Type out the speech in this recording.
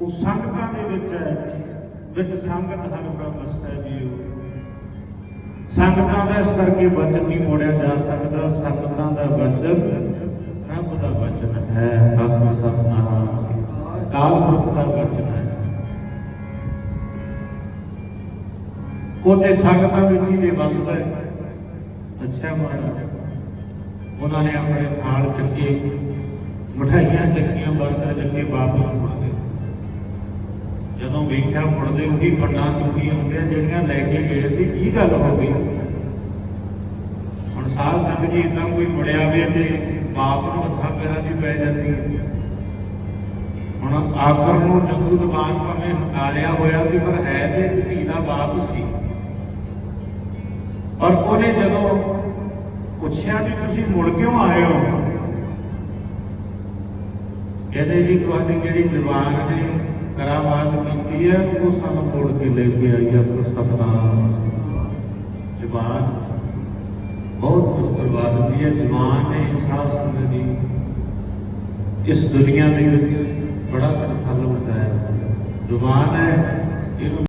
ਉਹ ਸੰਗਤਾਂ ਦੇ ਵਿੱਚ ਹੈ, ਵਿੱਚ ਸੰਗਤ ਹਰ ਪ੍ਰਭ ਜੀਓ। ਸੰਗਤਾਂ ਦਾ ਇਸ ਕਰਕੇ ਵਚਨ ਨਹੀਂ ਮੋੜਿਆ ਜਾ ਸਕਦਾ, ਸੰਗਤਾਂ ਦਾ ਵਚਨ ਰੱਬ ਦਾ ਵਚਨ ਹੈ ਆਤਮ ਸਤਨਾਮ ਕਾਲ ਪੁਰਖ ਦਾ ਵਚਨ ਹੈ। ਉਹ ਤੇ ਸੰਗਤਾਂ ਵਿੱਚ ਹੀ ਦੇ ਵਸਦਾ ਹੈ। ਅੱਛਾ ਮਹਾਰਾਜ ਉਹਨਾਂ ਨੇ ਆਪਣੇ ਥਾਲ ਚੱਕੇ। ਮਠਾਈਆਂ ਚੱਕੀਆਂ ਬਸਤਰ ਚੱਕੇ ਵਾਪਸ ਮੁੜ ਜਦੋਂ ਵੇਖਿਆ ਮੁੜਦੇ, ਉਹੀ ਪੰਡਾਂ ਚੁੱਕੀਆਂ ਹੁੰਦੀਆਂ ਜਿਹੜੀਆਂ ਲੈ ਕੇ ਗਏ ਸੀ। ਕੀ ਗੱਲ ਹੋ ਗਈ? ਹੁਣ ਸਾਧ ਸੰਗਤ ਜੀ ਇਦਾਂ ਕੋਈ ਮੁੜਿਆ ਵੇ ਤੇ ਬਾਪ ਨੂੰ ਹੱਥਾਂ ਪੈਰਾਂ ਦੀ ਪੈ ਜਾਂਦੀ ਹੈ। ਹੁਣ ਆਖਰ ਨੂੰ ਜੰਗੂ ਦਬਾਨ ਭਾਵੇਂ ਹਕਾਰਿਆ ਹੋਇਆ ਸੀ, ਪਰ ਹੈ ਤੇ ਧੀ ਦਾ ਬਾਪ ਸੀ। ਪਰ ਉਹਨੇ ਜਦੋਂ ਪੁੱਛਿਆ ਵੀ ਤੁਸੀਂ ਮੁੜ ਕਿਉਂ ਆਏ ਹੋ? ਇਹਦੇ ਜੀ ਤੁਹਾਡੀ ਜਿਹੜੀ ਜ਼ੁਬਾਨ ਨੇ ਕਰਾਮਾਤ ਕੀਤੀ ਹੈ ਉਹ ਸਾਨੂੰ ਮੋੜ ਕੇ ਲੈ ਕੇ ਆਈ ਹੈ ਆਪਣਾ ਸਤਨਾਮ ਜ਼ੁਬਾਨ ਬਹੁਤ ਕੁਝ ਕਰਵਾ ਦਿੰਦੀ ਹੈ ਜ਼ੁਬਾਨ ਨੇ ਇਨਸਾਨ ਸੰਗਤ ਇਸ ਦੁਨੀਆ ਦੇ ਵਿੱਚ ਬੜਾ ਤਖੱਲ ਹੁੰਦਾ ਹੈ। ਜ਼ੁਬਾਨ ਹੈ, ਇਹਨੂੰ